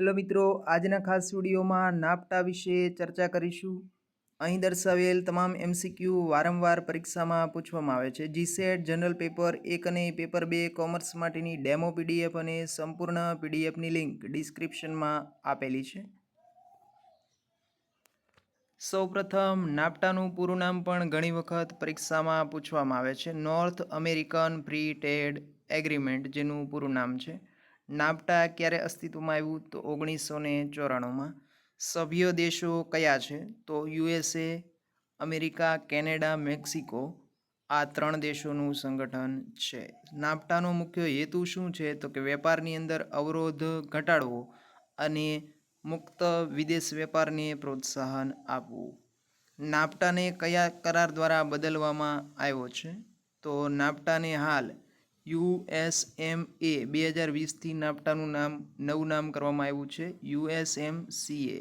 Hello મિત્રો, આજના ખાસ વિડીયોમાં નાપટા વિશે ચર્ચા કરીશું. અહીં દર્શાવેલ તમામ એમસીક્યુ વારંવાર પરીક્ષામાં પૂછવામાં આવે છે. જીસેટ જનરલ પેપર, એક અને પેપર બે કોમર્સ માટેની ડેમો પીડીએફ અને સંપૂર્ણ પીડીએફની લિંક ડિસ્ક્રિપ્શનમાં આપેલી છે. સૌપ્રથમ નાપટાનું પૂરું નામ પણ ઘણી વખત પરીક્ષામાં પૂછવામાં આવે છે. North American free trade agreement, જેનું પૂરું નામ છે. નાપટા ક્યારે અસ્તિત્વમાં આવ્યું? તો ઓગણીસો ને ચોરાણુંમાં. સભ્ય દેશો કયા છે? તો યુએસએ, અમેરિકા, કેનેડા, મેક્સિકો. આ ત્રણ દેશોનું સંગઠન છે. નાપટાનો મુખ્ય હેતુ શું છે? તો કે વેપારની અંદર અવરોધ ઘટાડવો અને મુક્ત વિદેશ વેપારને પ્રોત્સાહન આપવું. નાપટાને કયા કરાર દ્વારા બદલવામાં આવ્યો છે? તો નાપટાને હાલ યુએસએમ એ બે હજાર વીસથી નાપટાનું નામ, નવું નામ કરવામાં આવ્યું છે યુએસએમ સીએ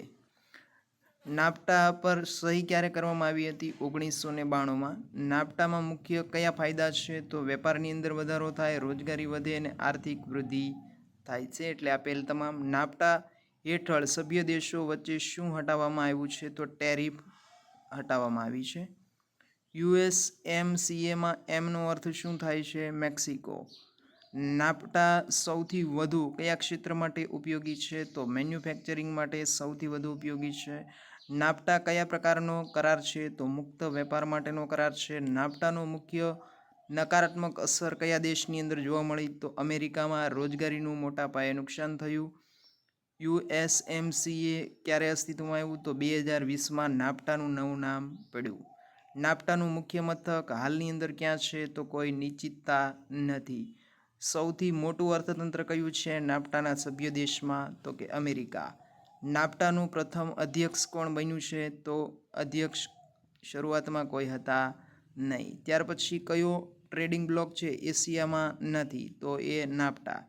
નાપટા પર સહી ક્યારે કરવામાં આવી હતી? ઓગણીસો ને બાણુંમાં. નાપટામાં મુખ્ય કયા ફાયદા છે? તો વેપારની અંદર વધારો થાય, રોજગારી વધે અને આર્થિક વૃદ્ધિ થાય છે. એટલે આપેલ તમામ નાપટા હેઠળ સભ્ય દેશો વચ્ચે શું હટાવવામાં આવ્યું છે? તો ટેરિફ હટાવવામાં આવી છે. યુએસ એમસીએમાં એમનો અર્થ શું થાય છે મેક્સિકો? નાપટા સૌથી વધુ કયા ક્ષેત્ર માટે ઉપયોગી છે? તો મેન્યુફેક્ચરિંગ માટે સૌથી વધુ ઉપયોગી છે. નાપટા કયા પ્રકારનો કરાર છે? તો મુક્ત વેપાર માટેનો કરાર છે. નાપટાનો મુખ્ય નકારાત્મક અસર કયા દેશની અંદર જોવા મળી? તો અમેરિકામાં રોજગારીનું મોટા પાયે નુકસાન થયું. યુએસએમસીએ ક્યારે અસ્તિત્વમાં આવ્યું? તો બે હજાર વીસમાં નાપટાનું નવું નામ પડ્યું. નાપટાનું મુખ્ય મથક હાલની અંદર ક્યાં છે તો કોઈ નિશ્ચિતતા નથી. સૌથી મોટું અર્થતંત્ર કયું છે નાપટાના સભ્ય દેશમાં? તો કે અમેરિકા. નાપટાનું પ્રથમ અધ્યક્ષ કોણ બન્યું છે? તો અધ્યક્ષ શરૂઆતમાં કોઈ હતા નહીં. ત્યાર પછી કયો ટ્રેડિંગ બ્લોક છે એશિયામાં નથી? તો એ નાપટા.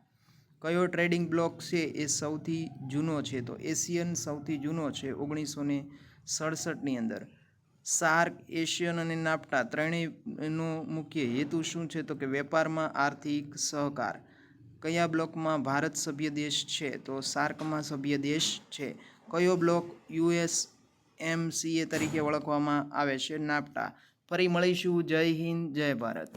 કયો ટ્રેડિંગ બ્લોક છે એ સૌથી જૂનો છે? તો એશિયન સૌથી જૂનો છે ઓગણીસો ને સડસઠની અંદર. સાર્ક એશિયન અને નાપટા ત્રણેયનો મુખ્ય હેતુ શું છે? તો કે વેપારમાં આર્થિક સહકાર. કયા બ્લોકમાં ભારત સભ્ય દેશ છે? તો સાર્કમાં સભ્ય દેશ છે. કયો બ્લોક યુએસ એ તરીકે ઓળખવામાં આવે છે? નાપટા ફરી મળીશું. જય હિન્દ, જય ભારત.